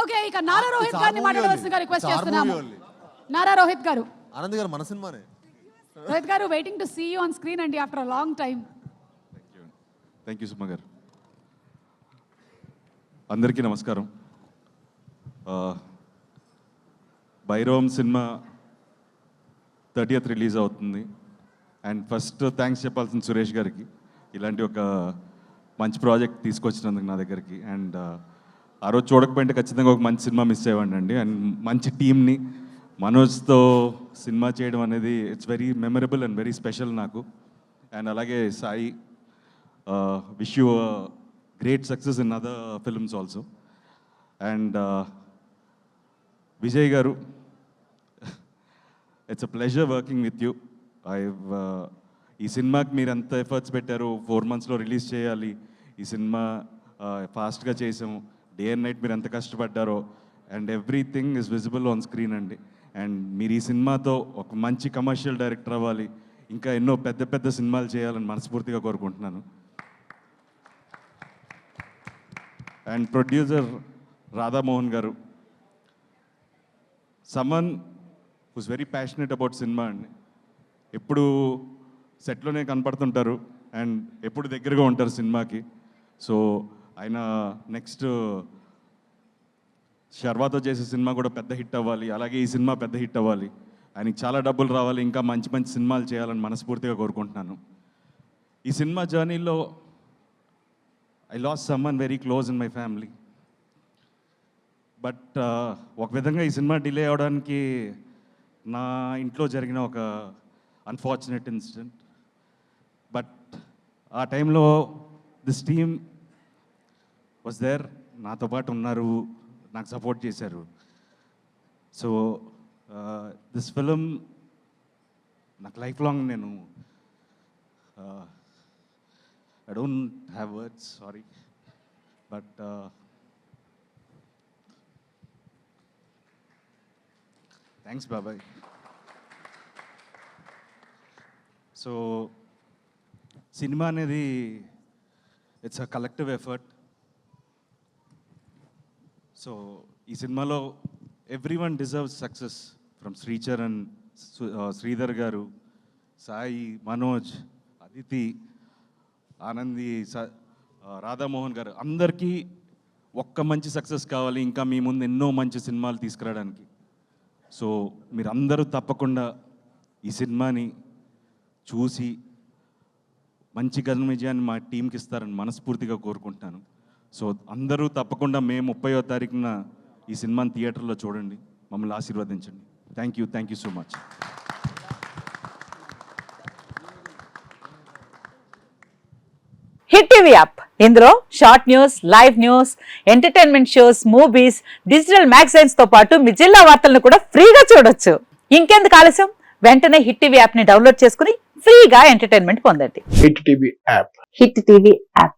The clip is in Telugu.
ఓకే ఇక నారా రోహిత్ గారిని మాట్లాడవలసిందిగా. రిక్వెస్ట్ చేస్తున్నాము. నారా రోహిత్ గారు. ఆనంద్ గారు మన సినిమానే. Rohit garu waiting to see you on screen అండి after long time thank you Suma garu. అందరికీ నమస్కారం. భైరవం సినిమా థర్టీయత్ రిలీజ్ అవుతుంది. అండ్ ఫస్ట్ థ్యాంక్స్ చెప్పాల్సిన సురేష్ గారికి. ఇలాంటి ఒక మంచి ప్రాజెక్ట్ తీసుకొచ్చినందుకు నా దగ్గరికి. అండ్ ఆ రోజు చూడకపోయింటే ఖచ్చితంగా ఒక మంచి సినిమా మిస్ అయ్యేవాడిని అండ్ మంచి టీంని మనోజ్తో సినిమా చేయడం అనేది it's very memorable and very special నాకు. అండ్ అలాగే Sai wish you great success in other films also and Vijay garu it's a pleasure working with you I ఈ సినిమాకి మీరు ఎంత ఎఫర్ట్స్ పెట్టారు ఫోర్ మంత్స్లో రిలీజ్ చేయాలి. ఈ సినిమా ఫాస్ట్గా చేసాము. డే అండ్ నైట్ మీరు ఎంత కష్టపడ్డారో and everything is visible on screen అండి. అండ్ మీరు ఈ సినిమాతో ఒక మంచి కమర్షియల్ డైరెక్టర్ అవ్వాలి. ఇంకా ఎన్నో పెద్ద పెద్ద సినిమాలు చేయాలని మనస్ఫూర్తిగా కోరుకుంటున్నాను. And producer Radhamohan garu. Someone who's very passionate about cinema అండి. ఎప్పుడు సెట్లోనే కనపడుతుంటారు. అండ్ ఎప్పుడు దగ్గరగా ఉంటారు సినిమాకి. సో ఆయన నెక్స్ట్ శర్వాతో చేసే సినిమా కూడా పెద్ద హిట్ అవ్వాలి అలాగే ఈ సినిమా పెద్ద హిట్ అవ్వాలి. ఆయనకి చాలా డబ్బులు రావాలి ఇంకా మంచి మంచి సినిమాలు చేయాలని మనస్ఫూర్తిగా కోరుకుంటున్నాను. ఈ సినిమా జర్నీలో I lost someone very close in my family but ఒక విధంగా ఈ సినిమా డిలే అవడానికి నా ఇంట్లో జరిగిన ఒక అన్ఫార్చునేట్ ఇన్సిడెంట్ బట్ ఆ టైంలో దిస్ టీమ్ వాజ్ దేర్ నాతో పాటు ఉన్నారు నాకు సపోర్ట్ చేశారు. సో దిస్ ఫిలిం నాకు లైఫ్ లాంగ్ నేను I don't have words sorry but thanks బాబాయ్ సో సినిమా అనేది it's a collective effort so ఈ సినిమాలో everyone deserve success from Sricharan Sridhar garu Sai Manoj Aditi Anandi స- రాధామోహన్ గారు. అందరికీ ఒక్క మంచి సక్సెస్ కావాలి ఇంకా మీ ముందు ఎన్నో మంచి సినిమాలు తీసుకురావడానికి. సో మీరందరూ తప్పకుండా ఈ సినిమాని చూసి మంచి ఘన విజయాన్ని మా టీంకి ఇస్తారని మనస్ఫూర్తిగా కోరుకుంటున్నాను. సో అందరూ తప్పకుండా మే ముప్పయో తారీఖున ఈ సినిమాని థియేటర్లో చూడండి. మమ్మల్ని ఆశీర్వదించండి. Thank you thank you so much hit TV app ఇందులో short news live news entertainment shows movies digital మ్యాగజైన్స్తో పాటు మీ జిల్లా వార్తలను కూడా ఫ్రీగా చూడొచ్చు. ఇంకెందుకు ఆలస్యం? వెంటనే హిట్ టీవీ యాప్ని డౌన్లోడ్ చేసుకుని ఫ్రీగా ఎంటర్టైన్మెంట్ పొందండి. Hit TV app hit TV app